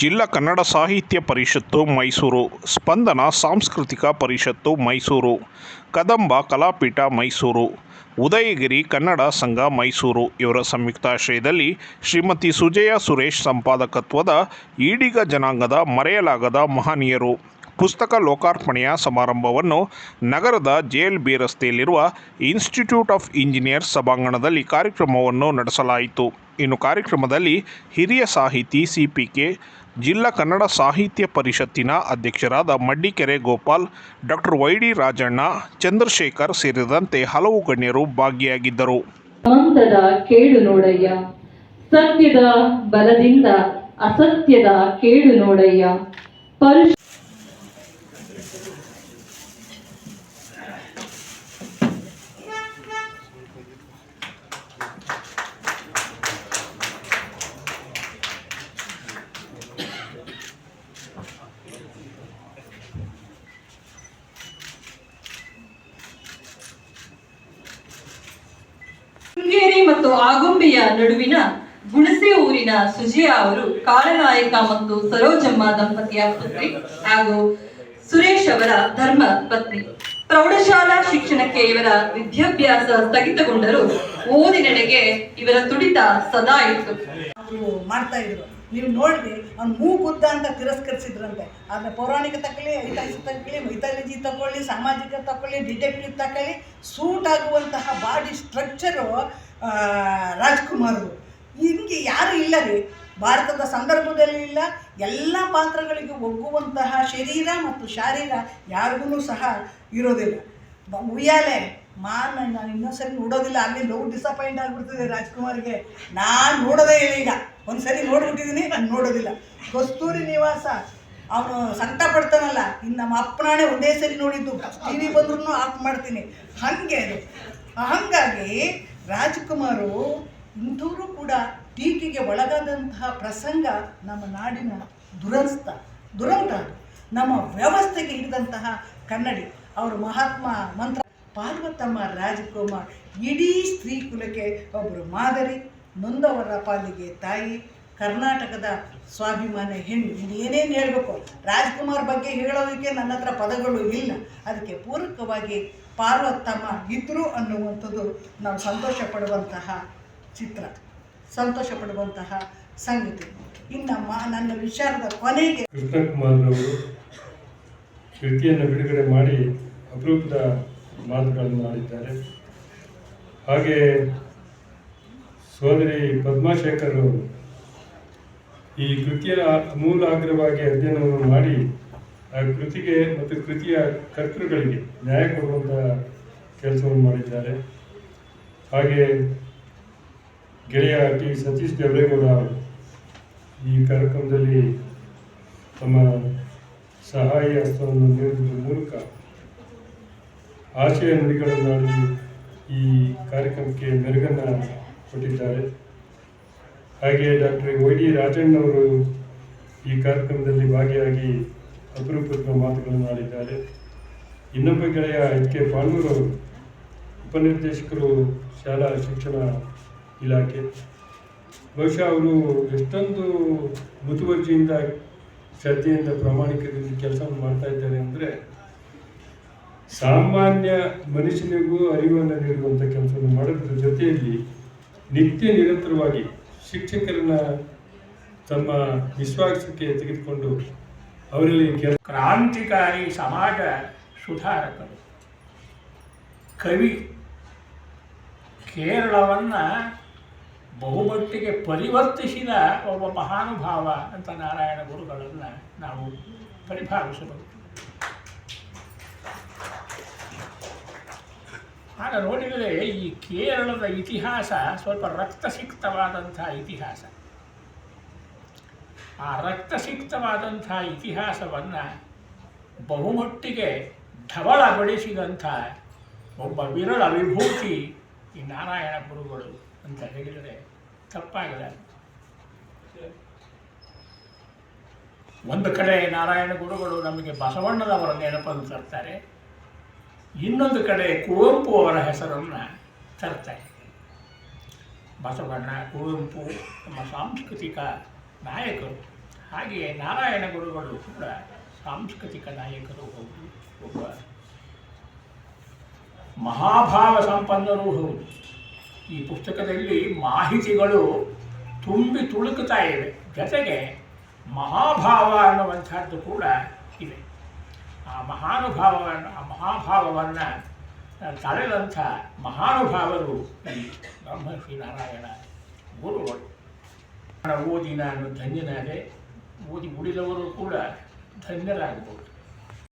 ಜಿಲ್ಲಾ ಕನ್ನಡ ಸಾಹಿತ್ಯ ಪರಿಷತ್ತು ಮೈಸೂರು, ಸ್ಪಂದನ ಸಾಂಸ್ಕೃತಿಕ ಪರಿಷತ್ತು ಮೈಸೂರು, ಕದಂಬ ಕಲಾಪೀಠ ಮೈಸೂರು, ಉದಯಗಿರಿ ಕನ್ನಡ ಸಂಘ ಮೈಸೂರು. ಇವರ ಸಂಯುಕ್ತಾಶ್ರಯದಲ್ಲಿ ಶ್ರೀಮತಿ ಸುಜಯ ಸುರೇಶ್ ಸಂಪಾದಕತ್ವದ ಈಡಿಗ ಜನಾಂಗದ ಮರೆಯಲಾಗದ ಮಹನೀಯರು. ಪುಸ್ತಕ ಲೋಕಾರ್ಪಣೆಯ ಸಮಾರಂಭವನ್ನು ನಗರದ ಜೆಎಲ್ಬಿ ರಸ್ತೆಯಲ್ಲಿರುವ ಇನ್ಸ್ಟಿಟ್ಯೂಟ್ ಆಫ್ ಇಂಜಿನಿಯರ್ಸ್ ಸಭಾಂಗಣದಲ್ಲಿ ಕಾರ್ಯಕ್ರಮವನ್ನು ನಡೆಸಲಾಯಿತು. ಇನ್ನು ಕಾರ್ಯಕ್ರಮದಲ್ಲಿ ಹಿರಿಯ ಸಾಹಿತಿ ಸಿಪಿಕೆ, ಜಿಲ್ಲಾ ಕನ್ನಡ ಸಾಹಿತ್ಯ ಪರಿಷತ್ತಿನ ಅಧ್ಯಕ್ಷರಾದ Maddikere Gopal, doctor Y D Rajanna, Chandrashekar ಸೇರಿದಂತೆ ಹಲವು ಗಣ್ಯರು ಭಾಗಿಯಾಗಿದ್ದರು. ಕೇಡು ನೋಡಯ್ಯ, ಸತ್ಯದ ಬಲದಿಂದ ಅಸತ್ಯದ ಕೇಡು ನೋಡಯ್ಯ ಮತ್ತು ಆಗುಂಬೆಯ ನಡುವಿನ ಗುಣಸೆ ಊರಿನ ಸುಜಿಯಾ ಅವರು ಕಾಳನಾಯಕ ಮತ್ತು ಸರೋಜಮ್ಮ ದಂಪತಿಯ ಪುತ್ರಿ ಹಾಗೂ ಸುರೇಶ್ ಅವರ ಧರ್ಮ ಪತ್ನಿ. ಪ್ರೌಢಶಾಲಾ ಶಿಕ್ಷಣಕ್ಕೆ ಇವರ ವಿದ್ಯಾಭ್ಯಾಸ ಸ್ಥಗಿತಗೊಂಡರೂ ಓದಿನೆಡೆಗೆ ಇವರ ತುಡಿತ ಸದಾ ಇತ್ತು. ಮಾಡ್ತಾ ಇದ್ರು. ನೀವು ನೋಡ್ರಿ, ಅವ್ನು ಮೂಗುದ್ದ ಅಂತ ತಿರಸ್ಕರಿಸಿದ್ರಂತೆ. ಆದರೆ ಪೌರಾಣಿಕ ತಕ್ಕಲಿ ಐತಿಹಾಸಿಕ ತಗೊಳ್ಳಿ ಮೈಥಾಲಜಿ ತಗೊಳ್ಳಿ ಸಾಮಾಜಿಕ ತಗೊಳ್ಳಿ ಡಿಟೆಕ್ಟಿವ್ ತಗೊಳ್ಳಿ ಸೂಟ್ ಆಗುವಂತಹ ಬಾಡಿ ಸ್ಟ್ರಕ್ಚರು ರಾಜ್ಕುಮಾರ್ದು ಹಿಂಗೆ ಯಾರು ಇಲ್ಲ ರೀ ಭಾರತದ ಸಂದರ್ಭದಲ್ಲಿ ಇಲ್ಲ. ಎಲ್ಲ ಪಾತ್ರಗಳಿಗೆ ಒಗ್ಗುವಂತಹ ಶರೀರ ಮತ್ತು ಶಾರೀರ ಯಾರಿಗೂ ಸಹ ಇರೋದಿಲ್ಲ. ಉಯ್ಯಾಲೆ ಮಾನ್ ನಾನು ಇನ್ನೊಂದ್ಸರಿ ನೋಡೋದಿಲ್ಲ. ಅಲ್ಲಿ ಲವ್ ಡಿಸಪಾಯಿಂಟ್ ಆಗಿಬಿಡ್ತಿದೆ ರಾಜ್ಕುಮಾರ್ಗೆ. ನಾನು ನೋಡೋದೇ ಇಲ್ಲ ಈಗ. ಒಂದ್ಸರಿ ನೋಡ್ಬಿಟ್ಟಿದ್ದೀನಿ ನಾನು ನೋಡೋದಿಲ್ಲ. ಕಸ್ತೂರಿ ನಿವಾಸ. ಅವನು ಸಂಕಟ ಪಡ್ತಾನಲ್ಲ. ಇನ್ನು ನಮ್ಮ ಅಪ್ಪನಾಣೆ ಒಂದೇ ಸರಿ ನೋಡಿದ್ದು. ಟಿ ವಿ ಬಂದ್ರೂ ಆಫ್ ಮಾಡ್ತೀನಿ. ಹಾಗೆ ಅದು. ಹಾಗಾಗಿ ರಾಜ್ಕುಮಾರು ಇಂಥವರು ಕೂಡ ಟೀಕೆಗೆ ಒಳಗಾದಂತಹ ಪ್ರಸಂಗ ನಮ್ಮ ನಾಡಿನ ದುರಂತ ದುರಂತ ನಮ್ಮ ವ್ಯವಸ್ಥೆಗೆ ಹಿಡಿದಂತಹ ಕನ್ನಡಿ. ಅವರು ಮಹಾತ್ಮ ಮಂತ್ರ, ಪಾರ್ವತಮ್ಮ ರಾಜಕುಮಾರ್, ಇಡೀ ಸ್ತ್ರೀ ಕುಲಕ್ಕೆ ಒಬ್ಬರು ಮಾದರಿ, ನೊಂದವರ ಪಾಲಿಗೆ ತಾಯಿ ಕರ್ನಾಟಕದ ಸ್ವಾಭಿಮಾನ ಹೆಣ್ಣು. ಇನ್ನೇನೇನು ಹೇಳಬೇಕು? ರಾಜ್ಕುಮಾರ್ ಬಗ್ಗೆ ಹೇಳೋದಕ್ಕೆ ನನ್ನ ಹತ್ರ ಪದಗಳು ಇಲ್ಲ. ಅದಕ್ಕೆ ಪೂರಕವಾಗಿ ಪಾರ್ವತಮ್ಮ ಇದ್ದರು ಅನ್ನುವಂಥದ್ದು ನಾವು ಸಂತೋಷ ಪಡುವಂತಹ ಚಿತ್ರ ಸಂತೋಷ ಪಡುವಂತಹ ಸಂಗತಿ. ಇನ್ನು ಮಾ, ನನ್ನ ವಿಚಾರದ ಕೊನೆಗೆ ಕೃಷ್ಣಕುಮಾರ್ರವರು ಕೃತಿಯನ್ನು ಬಿಡುಗಡೆ ಮಾಡಿ ಅಪರೂಪದ ಮಾತುಗಳನ್ನು ಮಾಡಿದ್ದಾರೆ ಹಾಗೆ ಸೋದರಿ ಪದ್ಮಾಶೇಖರ್ ಈ ಕೃತಿಯ ಮೂಲ ಆಗ್ರವಾಗಿ ಅಧ್ಯಯನವನ್ನು ಮಾಡಿ, ಆ ಕೃತಿಗೆ ಮತ್ತು ಕೃತಿಯ ಕರ್ತೃಗಳಿಗೆ ನ್ಯಾಯ ಕೊಡುವಂತಹ ಕೆಲಸವನ್ನು ಮಾಡಿದ್ದಾರೆ. ಹಾಗೆ ಗೆಳೆಯ ಟಿ. ಸತೀಶ್ ದೇವರೇಗೌಡ ಈ ಕಾರ್ಯಕ್ರಮದಲ್ಲಿ ತಮ್ಮ ಸಹಾಯ ಹಸ್ತವನ್ನು ನೀಡುವುದರ ಮೂಲಕ ಆಶಯ ನುಡಿಗಳನ್ನಾಗಿ ಈ ಕಾರ್ಯಕ್ರಮಕ್ಕೆ ಮೆರುಗನ್ನು ಕೊಟ್ಟಿದ್ದಾರೆ. ಹಾಗೆ ಡಾಕ್ಟರ್ ವೈ ಡಿ ರಾಜಣ್ಣವರು ಈ ಕಾರ್ಯಕ್ರಮದಲ್ಲಿ ಭಾಗಿಯಾಗಿ ಅಪರೂಪದ ಮಾತುಗಳನ್ನು ಆಡಿದ್ದಾರೆ. ಇನ್ನೊಬ್ಬ ಗೆಳೆಯ ಎಚ್ ಕೆ ಉಪನಿರ್ದೇಶಕರು ಶಾಲಾ ಶಿಕ್ಷಣ ಇಲಾಖೆ. ಬಹುಶಃ ಅವರು ಎಷ್ಟೊಂದು ಮುತುವರ್ಜಿಯಿಂದ, ಶ್ರದ್ಧೆಯಿಂದ ಪ್ರಾಮಾಣಿಕದಿಂದ ಕೆಲಸವನ್ನು ಮಾಡ್ತಾ ಇದ್ದಾರೆ ಅಂದರೆ, ಸಾಮಾನ್ಯ ಮನುಷ್ಯನಿಗೂ ಅರಿವನ್ನು ನೀಡುವಂಥ ಕೆಲಸವನ್ನು ಮಾಡೋದ್ರ ಜೊತೆಯಲ್ಲಿ ನಿತ್ಯ ನಿರಂತರವಾಗಿ ಶಿಕ್ಷಕರನ್ನ ತಮ್ಮ ವಿಶ್ವಾಸಕ್ಕೆ ತೆಗೆದುಕೊಂಡು ಅವರಲ್ಲಿ ಕ್ರಾಂತಿಕಾರಿ ಸಮಾಜ ಸುಧಾರಕರು. ಕವಿ ಕೇರಳವನ್ನು ಬಹುಮಟ್ಟಿಗೆ ಪರಿವರ್ತಿಸಿದ ಒಬ್ಬ ಮಹಾನುಭಾವ ಅಂತ ನಾರಾಯಣ ಗುರುಗಳನ್ನು ನಾವು ಪರಿಭಾವಿಸಬಹುದು. ನೋಡಿದರೆ ಈ ಕೇರಳದ ಇತಿಹಾಸ ಸ್ವಲ್ಪ ರಕ್ತಸಿಕ್ತವಾದಂಥ ಇತಿಹಾಸ. ಆ ರಕ್ತಸಿಕ್ತವಾದಂಥ ಇತಿಹಾಸವನ್ನು ಬಹುಮಟ್ಟಿಗೆ ಢವಳಗೊಳಿಸಿದಂಥ ಒಬ್ಬ ವಿರಳ ವಿಭೂತಿ ಈ ನಾರಾಯಣ ಗುರುಗಳು ಅಂತ ಹೇಳಿದರೆ ತಪ್ಪಾಗಲ್ಲ. ಒಂದು ಕಡೆ ನಾರಾಯಣ ಗುರುಗಳು ನಮಗೆ ಬಸವಣ್ಣನವರ ನೆನಪನ್ನು ತರ್ತಾರೆ ಇನ್ನೊಂದು ಕಡೆ ಕುವೆಂಪು ಅವರ ಹೆಸರನ್ನು ತರ್ತಾರೆ. ಬಸವಣ್ಣ ಕುವೆಂಪು ನಮ್ಮ ಸಾಂಸ್ಕೃತಿಕ ನಾಯಕರು, ಹಾಗೆಯೇ ನಾರಾಯಣ ಗುರುಗಳು ಕೂಡ ಸಾಂಸ್ಕೃತಿಕ ನಾಯಕರು ಹೌದು, ಒಬ್ಬ ಮಹಾಭಾವ ಸಂಪನ್ನರೂ ಹೌದು. ಈ ಪುಸ್ತಕದಲ್ಲಿ ಮಾಹಿತಿಗಳು ತುಂಬಿ ತುಳುಕುತ್ತಾ ಇವೆ. ಜೊತೆಗೆ ಮಹಾಭಾವ ಅನ್ನುವಂಥದ್ದು ಕೂಡ ಇದೆ. ಆ ಮಹಾನುಭಾವವನ್ನು, ಆ ಮಹಾಭಾವವನ್ನು ತಳೆದಂಥ ಮಹಾನುಭಾವರು ಈ ಬ್ರಹ್ಮಶ್ರೀ ನಾರಾಯಣ ಗುರುಗಳು ಓದಿ ನಾನು ಧನ್ಯನಾದೆ. ಓದಿ ಉಳಿದವರು ಕೂಡ ಧನ್ಯರಾಗಬಹುದು